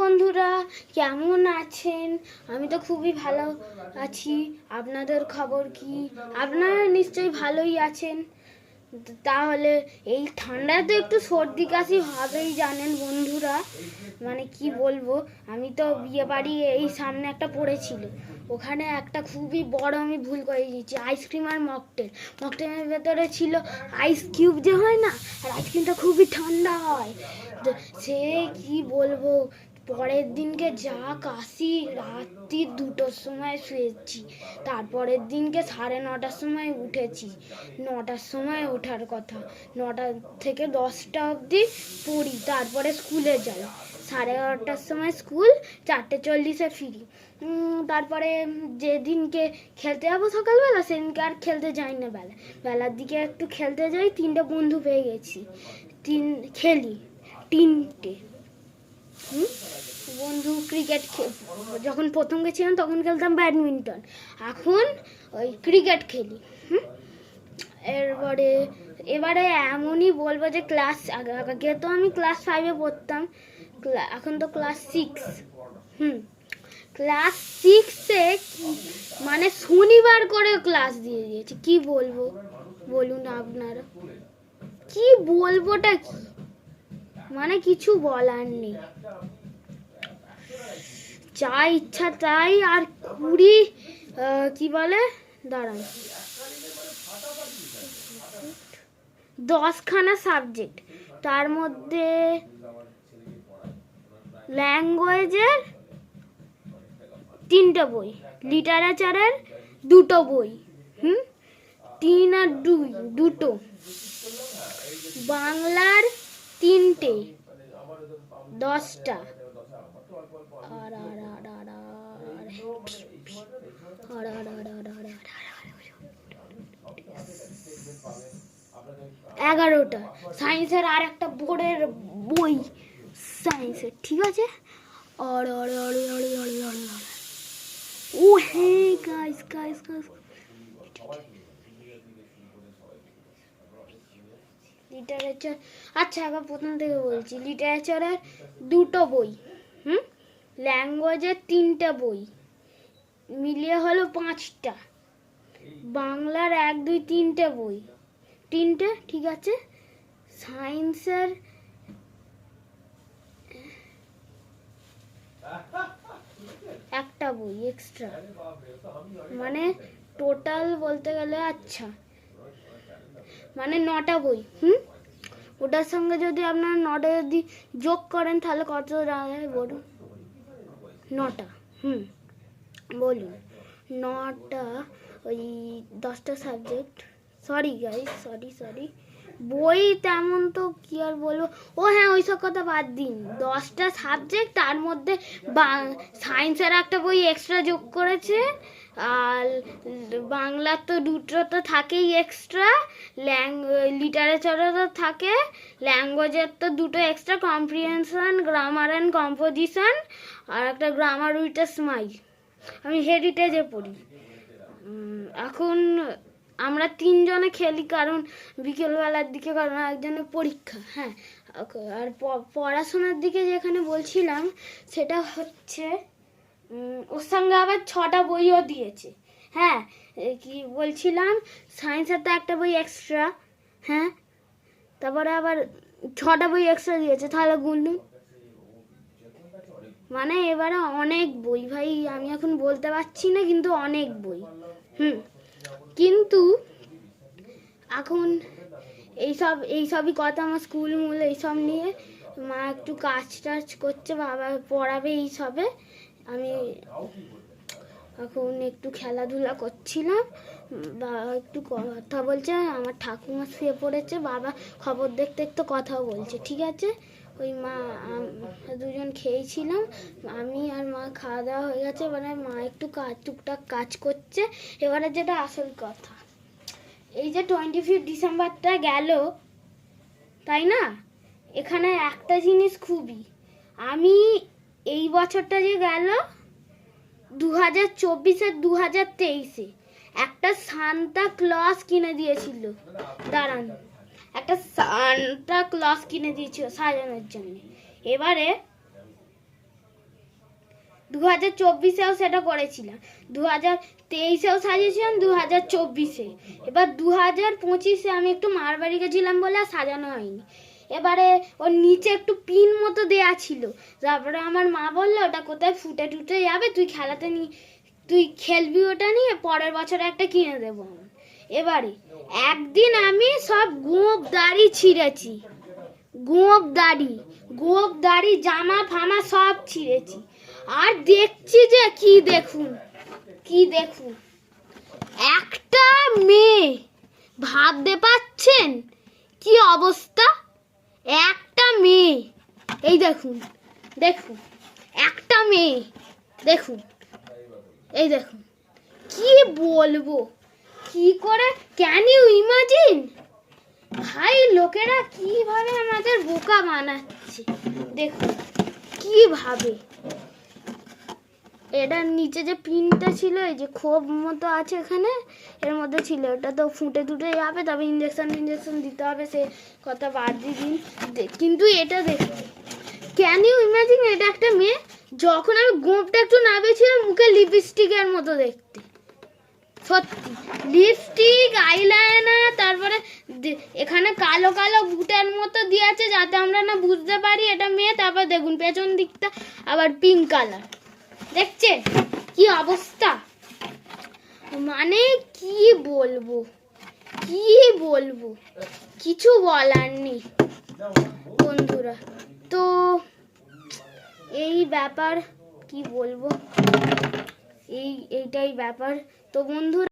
বন্ধুরা, কেমন আছেন? আমি তো খুবই ভালো আছি। আপনাদের খবর কি? আপনারা নিশ্চয়ই ভালোই আছেন। তাহলে এই ঠান্ডায় তো একটু সর্দি কাশি হবেই জানেন বন্ধুরা। মানে কি বলব, আমি তো বিয়ে বাড়ি এই সামনে একটা পড়েছিল। ওখানে একটা খুবই বড় আমি ভুল করে দিয়েছি আইসক্রিম আর মকটেল মকটেলের ভেতরে ছিল আইস কিউব যে হয় না, আর আইসক্রিমটা খুবই ঠান্ডা হয়। সে কি বলব পরের দিনকে যা কাশি, রাত্রি দুটোর সময় শুয়েছি তারপরের দিনকে সাড়ে নটার সময় উঠেছি। নটার সময় ওঠার কথা। নটা থেকে দশটা অবধি পড়ি, তারপরে স্কুলে যাই। সাড়ে এগারোটার সময় স্কুল, চারটে চল্লিশে ফিরি। তারপরে যেদিনকে খেলতে যাব সকালবেলা, সেদিনকে আর খেলতে যাই না বেলা। বেলার দিকে একটু খেলতে যাই, তিনটে বন্ধু পেয়ে গেছি। তিন, খেলি। তিনটে। হুম? বন্ধু ক্রিকেট যখন প্রথম গেছিলাম তখন খেলতাম ব্যাডমিন্টন এখন ওই ক্রিকেট খেলি এরপরে, এবারে এমনই বলব যে ক্লাস আগে আগে তো আমি ক্লাস ফাইভে পড়তাম। এখন তো ক্লাস সিক্স হুম? ক্লাস সিক্সে মানে শনিবার করে ক্লাস দিয়ে দিয়েছে। কি বলব? বলুন আপনারা। কি বলবোটা কি? মানে কিছু বলার নেই। যা ইচ্ছা তাই, আর কুড়ি কি বলে? দাঁড়ান। দশখানা সাবজেক্ট তার মধ্যে ল্যাঙ্গুয়েজের তিনটে বই। লিটারেচারের দুটো বই। হুম? তিন আর দুই, দুটো। বাংলার তিনটে। দশটা। এগারোটা। সায়েন্সের আর একটা বোর্ডের বই। সায়েন্সের, ঠিক আছে? আর আর আর আর আর আর আর ও hey guys guys guys literature আচ্ছা আবার প্রথম থেকে বলছি। লিটারেচারের দুটো বই। ল্যাঙ্গুয়েজের তিনটে বই। মিলিয়ে হলো পাঁচটা। বাংলার এক, দুই, তিনটে বই। তিনটে? ঠিক আছে। সায়েন্সের একটা বই এক্সট্রা মানে টোটাল বলতে গেলে আচ্ছা। মানে নটা বই, হুম? ওটার সঙ্গে যদি আপনার নটা যদি যোগ করেন তাহলে কত দাঁড়ায় বলুন? নটা, হুম, বলুন। নটা, ওই দশটা subject sorry guy sorry sorry বই তেমন তো কি আর বলব? ও হ্যাঁ ওই সব কথা বাদ দিন। দশটা সাবজেক্ট তার মধ্যে বা সায়েন্সের একটা বই এক্সট্রা যোগ করেছে আর বাংলার তো দুটো তো থাকেই এক্সট্রা ল্যাং লিটারেচারও তো থাকে ল্যাঙ্গুয়েজের তো দুটো extra comprehension grammar and composition আর একটা গ্রামার উইথ স্মাইল আমি হেরিটেজে পড়ি। এখন আমরা তিনজনে খেলি কারণ বিকেলবেলার দিকে, কারণ একজনের পরীক্ষা হ্যাঁ। আর পড়াশোনার দিকে যেখানে বলছিলাম, সেটা হচ্ছে ওর সঙ্গে আবার ছটা বইও দিয়েছে। হ্যাঁ কি বলছিলাম? সায়েন্সের তো একটা বই এক্সট্রা হ্যাঁ? তারপরে আবার ছটা বই এক্সট্রা দিয়েছে, তাহলে গুনলুন মানে এবারে অনেক বই, ভাই, আমি এখন বলতে পারছি না, কিন্তু অনেক বই। হুম, কিন্তু এখন এইসব, এইসবই কথা আমার স্কুল মূল, এইসব নিয়ে মা একটু কাজ টাজ করছে, বাবা পড়াবে এইসবে। আমি এখন একটু খেলাধুলা করছিলাম বাবা একটু কথা বলছে, আমার ঠাকুমা শুয়ে পড়েছে, বাবা খবর দেখতে একটু কথাও বলছে, ঠিক আছে? ওই মা দুজন খেয়েছিলাম, আমি আর মা খাওয়া দাওয়া হয়ে গেছে, এবারে মা একটু কাজ টুকটাক কাজ করছে, এবারে যেটা আসল কথা, এই যে টোয়েন্টি ফিফ ডিসেম্বরটা গেল, তাই না? এখানে একটা জিনিস খুবই, আমি এই বছরটা যে গেল দু হাজার চব্বিশে দু হাজার তেইশে। একটা সান্তা ক্লস কিনে দিয়েছিল। দাঁড়ান। একটা সান্তা ক্লস কিনে দিয়েছিল সাজানোর জন্য। এবারে দু হাজার চব্বিশেও সেটা করেছিলাম। দু হাজার তেইশেও সাজিয়েছিলাম দু হাজার চব্বিশে। এবার দু হাজার পঁচিশে আমি একটু মার বাড়ি গেছিলাম বলে আর সাজানো হয়নি। এবারে ওর নিচে একটু পিন মতো দেয়া ছিল। তারপরে আমার মা বলল, ওটা কোথায় ফুটে টুটে যাবে? তুই খেলাতে নি, তুই খেলবি ওটা নিয়ে, পরের বছর একটা কিনে দেবো। এবারে একদিন আমি সব গোপ দাড়ি ছিঁড়েছি। গোপ দাড়ি গোপ দাড়ি, জামা ফামা সব ছিঁড়েছি। আর দেখছি যে কি দেখুন কি দেখুন। একটা মেয়ে, ভাবতে পাচ্ছেন কি অবস্থা? একটা মেয়ে। এই দেখুন দেখুন, একটা মেয়ে, দেখুন, এই দেখুন। কি বলব? কি করে? ক্যান ইউ ইমাজিন ভাই, লোকেরা কীভাবে আমাদের বোকা বানাচ্ছে? দেখুন কীভাবে এটার নিচে যে পিনটা ছিল, এই যে খোপ মতো আছে এখানে, এর মধ্যে ছিল। ওটা তো ফুটে টুটে যাবে, তবে ইঞ্জেকশন ইঞ্জেকশন দিতে হবে, সে কথা বাদ দিয়ে দিন। কিন্তু এটা দেখুন ক্যান ইউ ইমাজিন এটা একটা মেয়ে, যখন আমি গোপটা একটু নামিয়েছিলাম, মুখে লিপস্টিকের মতো দেখতে। সত্যি লিপস্টিক আইলাইনার তারপরে এখানে কালো কালো বুটের মতো দিয়ে আছে, যাতে আমরা না বুঝতে পারি এটা মেয়ে, তারপর দেখুন, পেছন দিকটা আবার পিঙ্ক কালার দেখছে কি অবস্থা? মানে কি বলব? কি বলব? কিছু বলার নেই, বন্ধুরা। তো এই ব্যাপার, কি বলব? এই, এইটাই ব্যাপার। তো বন্ধুরা